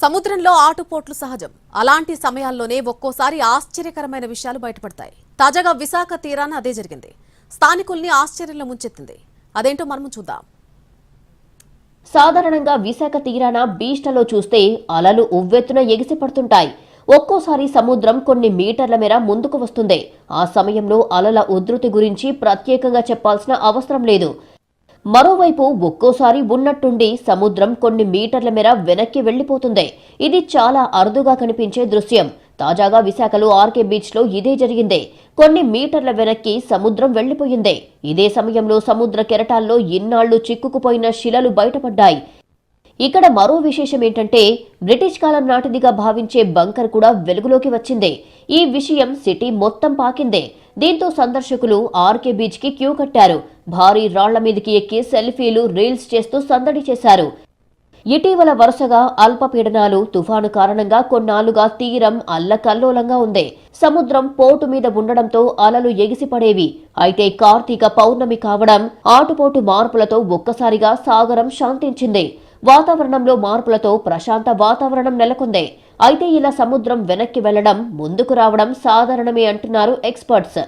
సముద్రంలో ఆటుపోట్లు సహజం. అలాంటి సమయాల్లోనే ఒక్కోసారి ఆశ్చర్యకరమైన విషయాలు బయటపడతాయి. తాజాగా విశాఖ తీరాన అదే జరిగింది. స్థానికుల్ని ఆశ్చర్యంలో ముంచెత్తింది. అదేంటో మనం చూద్దాం. సాధారణంగా విశాఖ తీరాన బీచ్లలో చూస్తే అలలు ఉవ్వెత్తున ఎగిసిపడుతుంటాయి. ఒక్కోసారి సముద్రం కొన్ని మీటర్ల మేర ముందుకు వస్తుంది. ఆ సమయంలో అలల ఉధృతి గురించి ప్రత్యేకంగా చెప్పాల్సిన అవసరం లేదు. మరోవైపు ఒక్కోసారి ఉన్నట్టుండి సముద్రం కొన్ని మీటర్ల మేర వెనక్కి వెళ్ళిపోతుంది ఇది చాలా అరుదుగా కనిపించే దృశ్యం. తాజాగా విశాఖలో ఆర్కే బీచ్లో ఇదే జరిగింది. కొన్ని మీటర్ల వెనక్కి సముద్రం వెళ్ళిపోయింది ఇదే సమయంలో సముద్ర కెరటాల్లో ఇన్నాళ్ళు చిక్కుకుపోయిన శిలలు బయటపడ్డాయి. ఇక్కడ మరో విశేషం ఏంటంటే బ్రిటిష్ కాలం నాటిదిగా భావించే బంకర్ కూడా వెలుగులోకి వచ్చింది. ఈ విషయం సిటీ మొత్తం పాకిందే. దీంతో సందర్శకులు ఆర్కే బీచ్కి క్యూ కట్టారు. భారీ రాళ్ళ మీదకి ఎక్కి సెల్ఫీలు రీల్స్ చేస్తూ సందడి చేశారు. ఇటీవల వరుసగా అల్పపీడనాలు తుఫాను కారణంగా కొన్నాళ్ళుగా తీరం అల్లకల్లోలంగా ఉంది. సముద్రం పోటు మీద ఉండడంతో అలలు ఎగిసిపడేవి. అయితే కార్తీక పౌర్ణమి కావడం ఆటుపోటు మార్పులతో ఒక్కసారిగా సాగరం శాంతించింది. వాతావరణంలో మార్పులతో ప్రశాంత వాతావరణం నెలకొంది. అయితే ఇలా సముద్రం వెనక్కి వెళ్ళడం ముందుకు రావడం సాధారణమే అంటున్నారు ఎక్స్పర్ట్స్.